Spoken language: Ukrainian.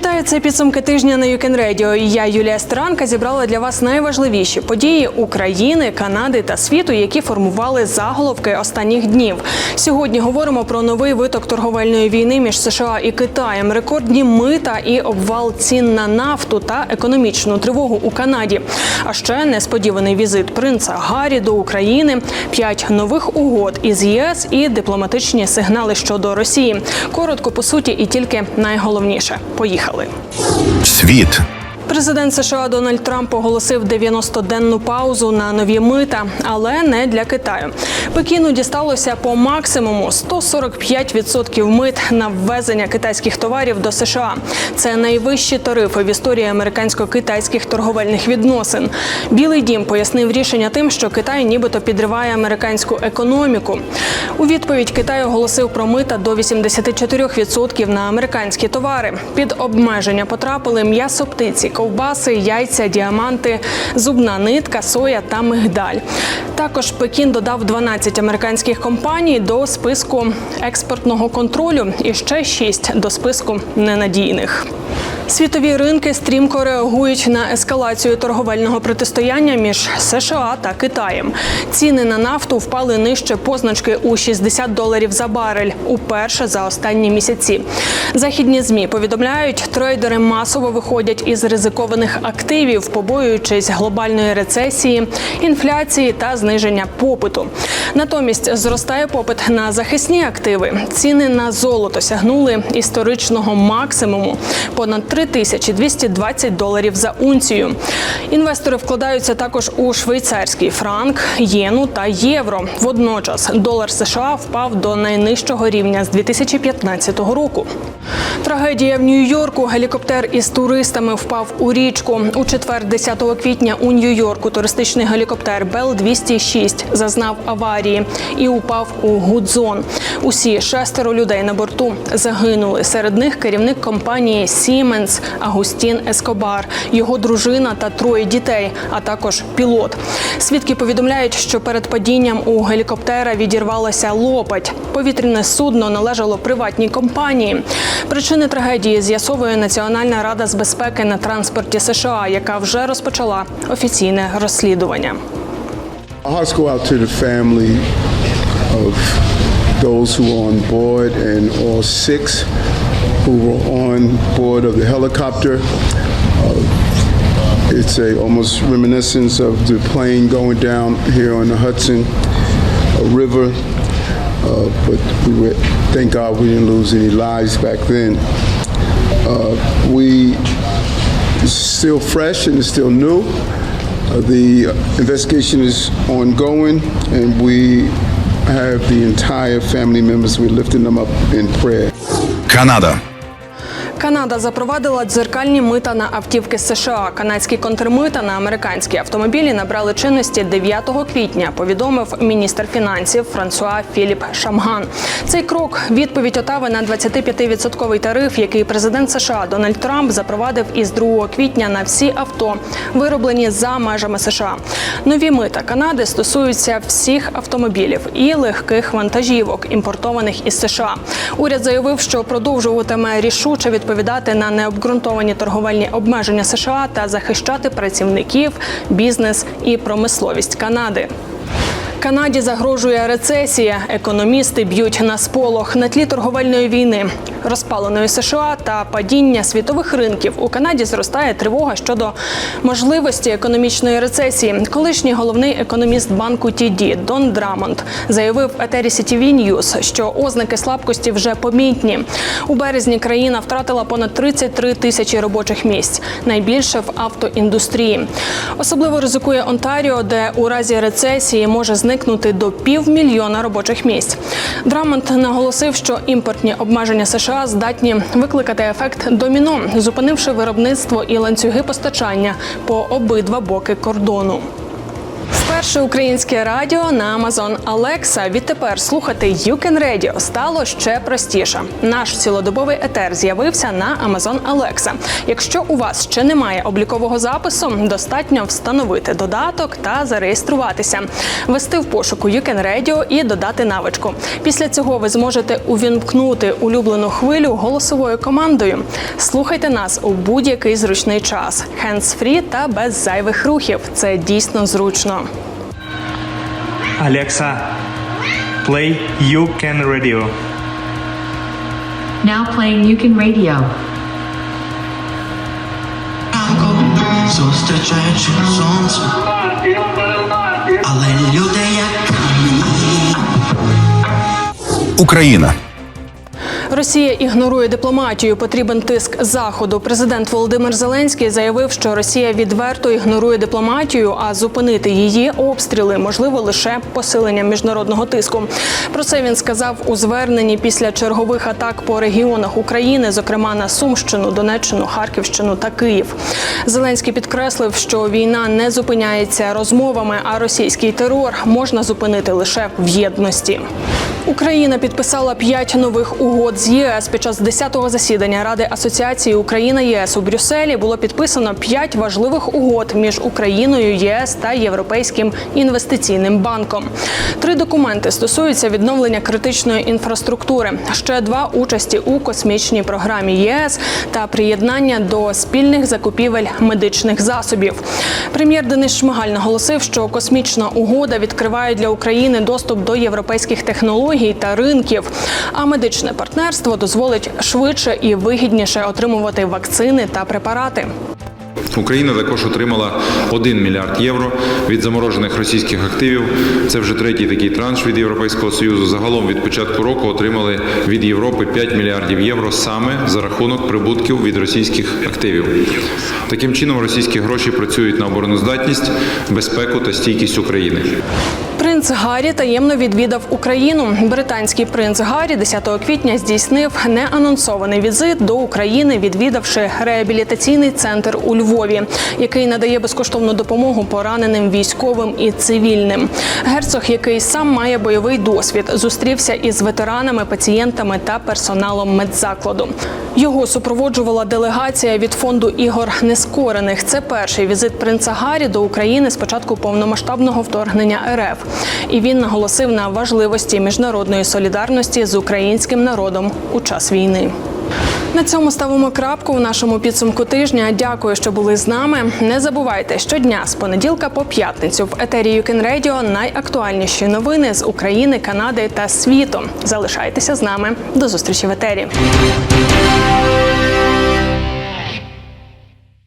Вітаю, це підсумки тижня на Юкен Радіо. Я Юлія Странка зібрала для вас найважливіші події України, Канади та світу, які формували заголовки останніх днів. Сьогодні говоримо про новий виток торговельної війни між США і Китаєм, рекордні мита і обвал цін на нафту та економічну тривогу у Канаді. А ще несподіваний візит принца Гаррі до України, п'ять нових угод із ЄС і дипломатичні сигнали щодо Росії. Коротко по суті, і тільки найголовніше. Поїхали. Світ. Президент США Дональд Трамп оголосив 90-денну паузу на нові мита, але не для Китаю. Пекіну дісталося по максимуму 145% мит на ввезення китайських товарів до США. Це найвищі тарифи в історії американсько-китайських торговельних відносин. Білий дім пояснив рішення тим, що Китай нібито підриває американську економіку. У відповідь Китай оголосив про мита до 84% на американські товари. Під обмеження потрапили м'ясо птиці, ковбаси, яйця, діаманти, зубна нитка, соя та мигдаль. Також Пекін додав 12 американських компаній до списку експортного контролю і ще 6 до списку ненадійних. Світові ринки стрімко реагують на ескалацію торговельного протистояння між США та Китаєм. Ціни на нафту впали нижче позначки у 60 доларів за барель уперше за останні місяці. Західні змі повідомляють, трейдери масово виходять із ризикованих активів, побоюючись глобальної рецесії, інфляції та зниження попиту. Натомість зростає попит на захисні активи. Ціни на золото сягнули історичного максимуму понад 3220 доларів за унцію. Інвестори вкладаються також у швейцарський франк, єну та євро. Водночас долар США впав до найнижчого рівня з 2015 року. Трагедія в Нью-Йорку. Гелікоптер із туристами впав у річку. У четвер, 10 квітня, у Нью-Йорку туристичний гелікоптер Бел 206 зазнав аварії і упав у Гудзон. Усі шестеро людей на борту загинули. Серед них керівник компанії Siemens Агустін Ескобар, його дружина та троє дітей, а також пілот. Свідки повідомляють, що перед падінням у гелікоптера відірвалася лопать. Повітряне судно належало приватній компанії. Причини трагедії з'ясовує Національна рада з безпеки на транспорті США, яка вже розпочала офіційне розслідування. Those who were on board and all six who were on board of the helicopter. Uh, it's a almost reminiscence of the plane going down here on the Hudson uh, River. Uh, but we were, thank God we didn't lose any lives back then. Uh, we it's still fresh and it's still new. Uh, The investigation is ongoing, and we have the entire family members, we're lifting them up in prayer. Канада. Канада запровадила дзеркальні мита на автівки США. Канадські контрмита на американські автомобілі набрали чинності 9 квітня. Повідомив міністр фінансів Франсуа Філіп Шамган. Цей крок відповідь Отави на 25-відсотковий тариф, який президент США Дональд Трамп запровадив із 2 квітня на всі авто, вироблені за межами США. Нові мита Канади стосуються всіх автомобілів і легких вантажівок, імпортованих із США. Уряд заявив, що продовжуватиме рішуче відповідати на необґрунтовані торговельні обмеження США та захищати працівників, бізнес і промисловість Канади. Канаді загрожує рецесія. Економісти б'ють на сполох на тлі торговельної війни, розпаленої США та падіння світових ринків. У Канаді зростає тривога щодо можливості економічної рецесії. Колишній головний економіст банку TD Дон Драмонт заявив етері CTV News, що ознаки слабкості вже помітні. У березні країна втратила понад 33 тисячі робочих місць, найбільше в автоіндустрії. Особливо ризикує Онтаріо, де у разі рецесії може зникнути до півмільйона робочих місць. Драмонт наголосив, що імпортні обмеження США здатні викликати ефект доміно, зупинивши виробництво і ланцюги постачання по обидва боки кордону. Вперше українське радіо на Amazon Alexa. Відтепер слухати You Can Radio стало ще простіше. Наш цілодобовий етер з'явився на Amazon Alexa. Якщо у вас ще немає облікового запису, достатньо встановити додаток та зареєструватися, ввести в пошуку You Can Radio і додати навичку. Після цього ви зможете увімкнути улюблену хвилю голосовою командою. Слухайте нас у будь-який зручний час, hands-free та без зайвих рухів. Це дійсно зручно. Alexa, play You Can Radio. Now playing Yukon Radio. Зустрічаючи сонце, але люди як камені. Україна. Росія ігнорує дипломатію. Потрібен тиск заходу. Президент Володимир Зеленський заявив, що Росія відверто ігнорує дипломатію, а зупинити її обстріли можливо лише посиленням міжнародного тиску. Про це він сказав у зверненні після чергових атак по регіонах України, зокрема на Сумщину, Донеччину, Харківщину та Київ. Зеленський підкреслив, що війна не зупиняється розмовами, а російський терор можна зупинити лише в єдності. Україна підписала п'ять нових угод з ЄС. Під час 10-го засідання Ради асоціації Україна ЄС у Брюсселі було підписано п'ять важливих угод між Україною, ЄС та Європейським інвестиційним банком. Три документи стосуються відновлення критичної інфраструктури. Ще два участі у космічній програмі ЄС та приєднання до спільних закупівель медичних засобів. Прем'єр Денис Шмигаль наголосив, що космічна угода відкриває для України доступ до європейських технологій та ринків. А медичне партнерство дозволить швидше і вигідніше отримувати вакцини та препарати. Україна також отримала 1 мільярд євро від заморожених російських активів. Це вже третій такий транш від Європейського союзу. Загалом від початку року отримали від Європи 5 мільярдів євро саме за рахунок прибутків від російських активів. Таким чином, російські гроші працюють на обороноздатність, безпеку та стійкість України. Принц Гаррі таємно відвідав Україну. Британський принц Гаррі 10 квітня здійснив неанонсований візит до України, відвідавши реабілітаційний центр у Львові, який надає безкоштовну допомогу пораненим військовим і цивільним. Герцог, який сам має бойовий досвід, зустрівся із ветеранами, пацієнтами та персоналом медзакладу. Його супроводжувала делегація від фонду ігор нескорених. Це перший візит принца Гаррі до України з початку повномасштабного вторгнення РФ. І він наголосив на важливості міжнародної солідарності з українським народом у час війни. На цьому ставимо крапку в нашому підсумку тижня. Дякую, що були з нами. Не забувайте щодня з понеділка по п'ятницю в етері Can найактуальніші новини з України, Канади та світу. Залишайтеся з нами. До зустрічі в етері.